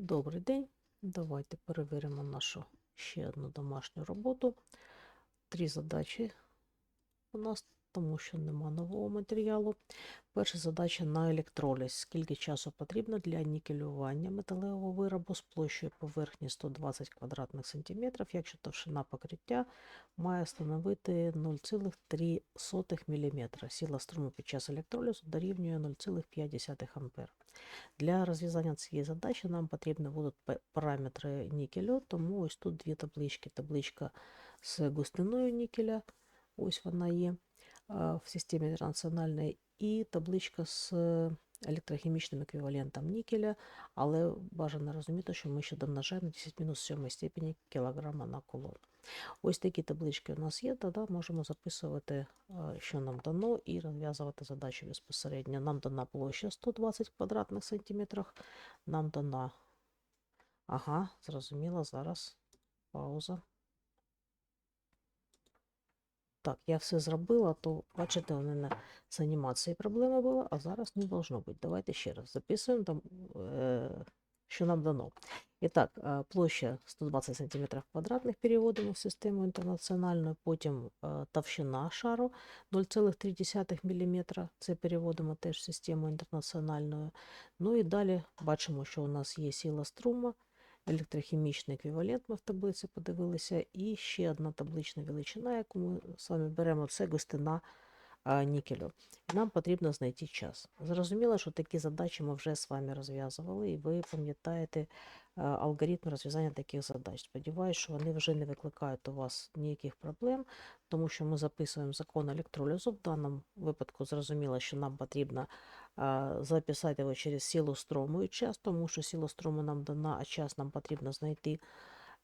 Добрий день. Давайте перевіримо нашу ще одну домашню роботу. Три задачі у нас, тому що нема нового матеріалу. Перша задача на електроліз. Скільки часу потрібно для нікелювання металевого виробу з площею поверхні 120 квадратних сантиметрів, якщо товщина покриття має становити 0,3 мм. Сила струму під час електролізу дорівнює 0,5 А. Для розв'язання цієї задачі нам потрібні будуть параметри нікелю, тому ось тут дві таблички. Табличка з густиною нікеля, ось вона є в системі інтернаціональної, і табличка з електрохімічним еквівалентом нікеля, але бажано розуміти, що ми ще домножаємо на 10 мінус 7 степені кілограма на кулон. Ось такі таблички у нас є, тоді можемо записувати, що нам дано, і розв'язувати задачу безпосередньо. Нам дана площа 120 квадратних сантиметрах, нам дана. Ага, зрозуміло, зараз пауза. Так, я все зробила, то бачите, у мене з анімацією проблема була, а зараз не должно бути. Давайте ще раз записуємо, там, е, що нам дано. І так, е, площа 120 см квадратних переводимо в систему інтернаціональну, потім е, товщина шару 0,3 мм, це переводимо теж в систему інтернаціональну. Ну і далі бачимо, що у нас є сила струма, електрохімічний еквівалент ми в таблиці подивилися, і ще одна таблична величина, яку ми з вами беремо, це густина нікелю. Нам потрібно знайти час. Зрозуміло, що такі задачі ми вже з вами розв'язували, і ви пам'ятаєте алгоритм розв'язання таких задач. Сподіваюсь, що вони вже не викликають у вас ніяких проблем, тому що ми записуємо закон електролізу. В даному випадку зрозуміло, що нам потрібно записати його через силу строму і час, тому що сила строму нам дана, а час нам потрібно знайти.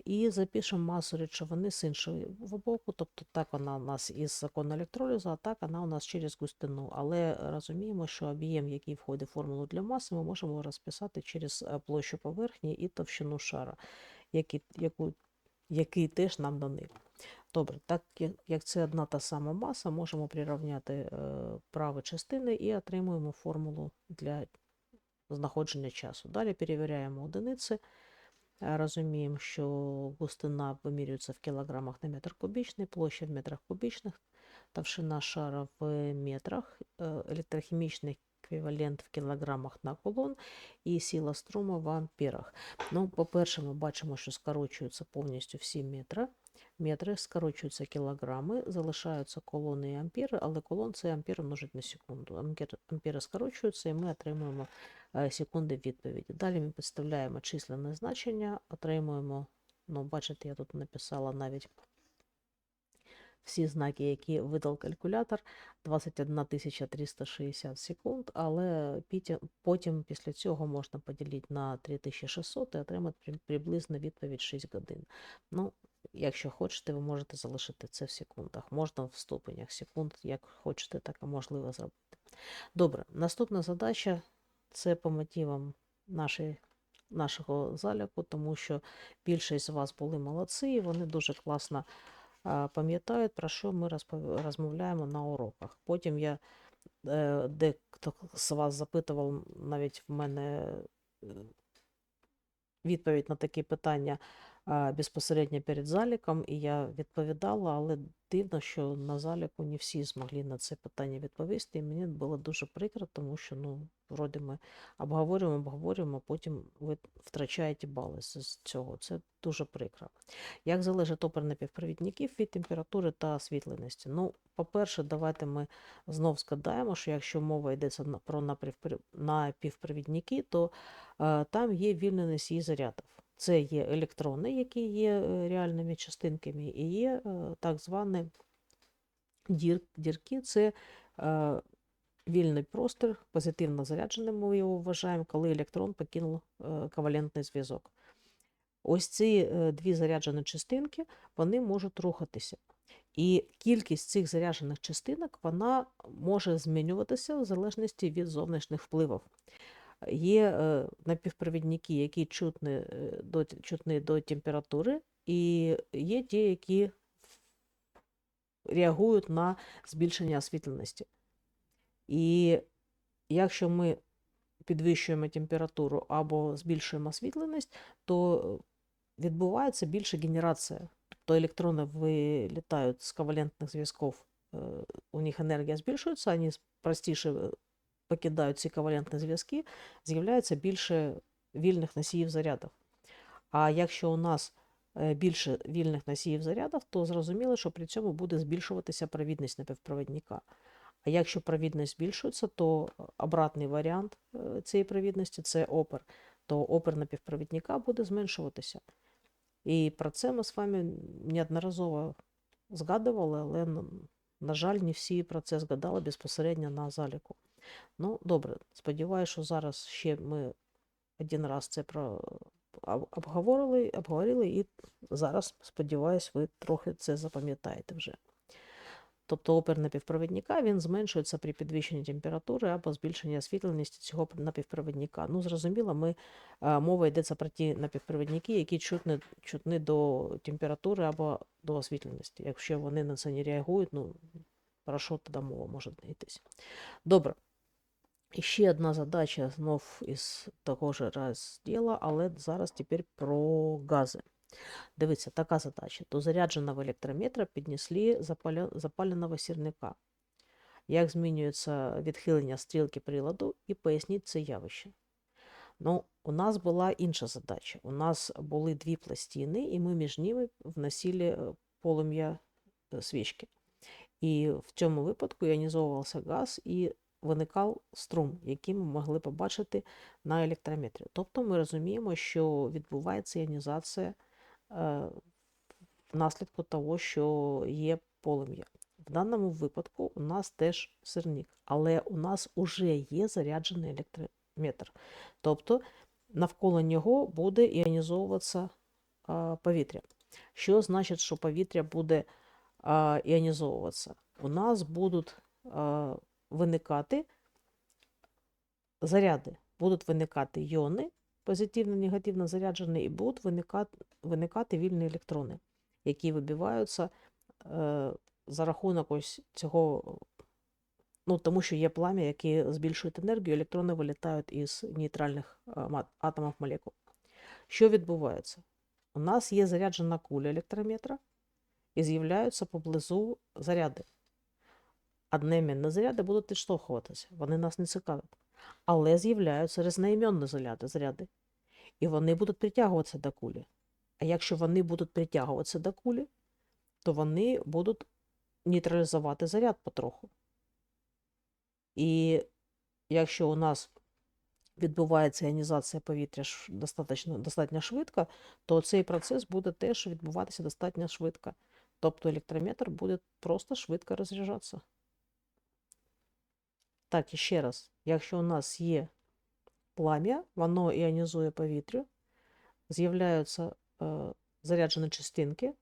І запишемо масу речовини з іншого боку, тобто так вона у нас із закону електролізу, а так вона у нас через густину. Але розуміємо, що об'єм, який входить в формулу для маси, ми можемо розписати через е, площу поверхні і товщину шара, який, яку, який теж нам даний. Добре, так як- це одна та сама маса, можемо прирівняти е, праві частини і отримуємо формулу для знаходження часу. Далі перевіряємо одиниці. Е, Розуміємо, що густина вимірюється в кілограмах на метр кубічний, площа в метрах кубічних, товщина шара в метрах, електрохімічний еквівалент в кілограмах на кулон і сила струму в амперах. Ну, по-перше, ми бачимо, що скорочуються повністю всі метри. Метри скорочуються кілограми, залишаються колони і ампери, але колон це ампери множить на секунду. Ампери скорочуються, і ми отримуємо е, секунди відповіді. Далі ми підставляємо численне значення, отримуємо, ну, бачите, я тут написала навіть всі знаки, які видав калькулятор, 21 360 секунд, але потім після цього можна поділити на 3600 і отримати приблизно відповідь 6 годин. Ну, якщо хочете, ви можете залишити це в секундах. Можна в ступенях секунд, як хочете, так і можливо зробити. Добре, наступна задача це по мотивам нашої, нашого заліку, тому що більшість з вас були молодці, і вони дуже класно пам'ятають, про що ми розмовляємо на уроках. Потім я е, дехто з вас запитував навіть в мене е, відповідь на такі питання безпосередньо перед заліком, і я відповідала, але дивно, що на заліку не всі змогли на це питання відповісти. І мені було дуже прикро, тому що ну, вроді ми обговорюємо, обговорюємо, а потім ви втрачаєте бали з цього. Це дуже прикро. Як залежить опір напівпровідників від температури та освітленості? Ну, по-перше, давайте ми знов згадаємо, що якщо мова йдеться про напівпровідники, то е, там є вільний носій зарядів. Це є електрони, які є е, реальними частинками, і є е, так звані дір, дірки, це е, вільний простір, позитивно зарядженим ми його вважаємо, коли електрон покинув ковалентний зв'язок. Ось ці дві заряджені частинки вони можуть рухатися. І кількість цих заряджених частинок вона може змінюватися в залежності від зовнішніх впливів. Є е, напівпровідники, які чутні, е, до, чутні до температури, і є ті, які реагують на збільшення освітленості. І якщо ми підвищуємо температуру або збільшуємо освітленість, то відбувається більша генерація. Тобто електрони вилітають з ковалентних зв'язків, е, у них енергія збільшується, вони простіше покидають ці ковалентні зв'язки, з'являється більше вільних носіїв зарядів. А якщо у нас е, більше вільних носіїв зарядів, то зрозуміло, що при цьому буде збільшуватися провідність напівпровідника. А якщо провідність збільшується, то обратний варіант е, цієї провідності це опер, то опер напівпровідника буде зменшуватися. І про це ми з вами неодноразово згадували, але, на жаль, не всі про це згадали безпосередньо на заліку. Ну, добре, сподіваюся, що зараз ще ми один раз це про обговорили, обговорили, і зараз, сподіваюсь, ви трохи це запам'ятаєте вже. Тобто опір напівпровідника він зменшується при підвищенні температури або збільшенні освітленості цього напівпровідника. Ну, зрозуміло, ми, е, мова йдеться про ті напівпровідники, які чутні, чутні до температури або до освітленості. Якщо вони на це не реагують, ну про що тоді мова може йтись. Добре. Ще одна задача знов із того ж розділу, але зараз тепер про гази. Дивіться, така задача. До зарядженого електрометра піднесли запаленого сірника. Як змінюється відхилення стрілки приладу і поясніть це явище. Ну, у нас була інша задача. У нас були дві пластини, і ми між ними вносили е, полум'я е, свічки. І в цьому випадку іонізовувався газ і виникав струм, який ми могли побачити на електрометрі. Тобто ми розуміємо, що відбувається іонізація е, внаслідку того, що є полум'я. В даному випадку у нас теж сирник, але у нас вже є заряджений електрометр. Тобто навколо нього буде іонізовуватися повітря. Що значить, що повітря буде іонізовуватися? У нас будуть виникати заряди, будуть виникати йони, позитивно, негативно заряджені, і будуть виникати, виникати вільні електрони, які вибиваються е, за рахунок ось цього, ну, тому що є плам'я, яке збільшує енергію, електрони вилітають із нейтральних е, атомів молекул. Що відбувається? У нас є заряджена куля електрометра, і з'являються поблизу заряди. Одноіменні заряди будуть відштовхуватися, вони нас не цікавлять. Але з'являються різноіменні заряди, заряди, і вони будуть притягуватися до кулі. А якщо вони будуть притягуватися до кулі, то вони будуть нейтралізувати заряд потроху. І якщо у нас відбувається іонізація повітря достатньо, достатньо швидко, то цей процес буде теж відбуватися достатньо швидко. Тобто електрометр буде просто швидко розряджатися. Так, ще раз, якщо у нас є плам'я, воно іонізує повітря, з'являються е, заряджені частинки,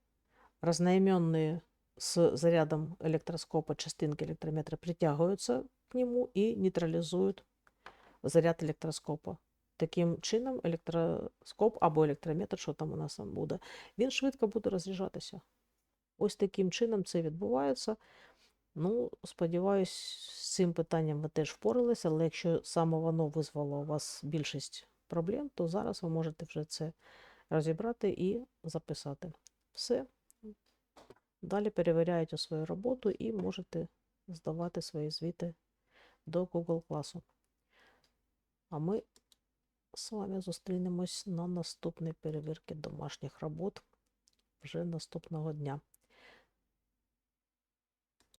разноіменні з зарядом електроскопа частинки електрометра притягуються к нему і нейтралізують заряд електроскопа. Таким чином, електроскоп або електрометр, що там у нас там буде, він швидко буде розряджатися. Ось таким чином це відбувається. Ну, сподіваюсь, з цим питанням ви теж впоралися, але якщо саме воно визвало у вас більшість проблем, то зараз ви можете вже це розібрати і записати. Все. Далі перевіряєте свою роботу і можете здавати свої звіти до Google класу. А ми з вами зустрінемось на наступній перевірці домашніх робот вже наступного дня.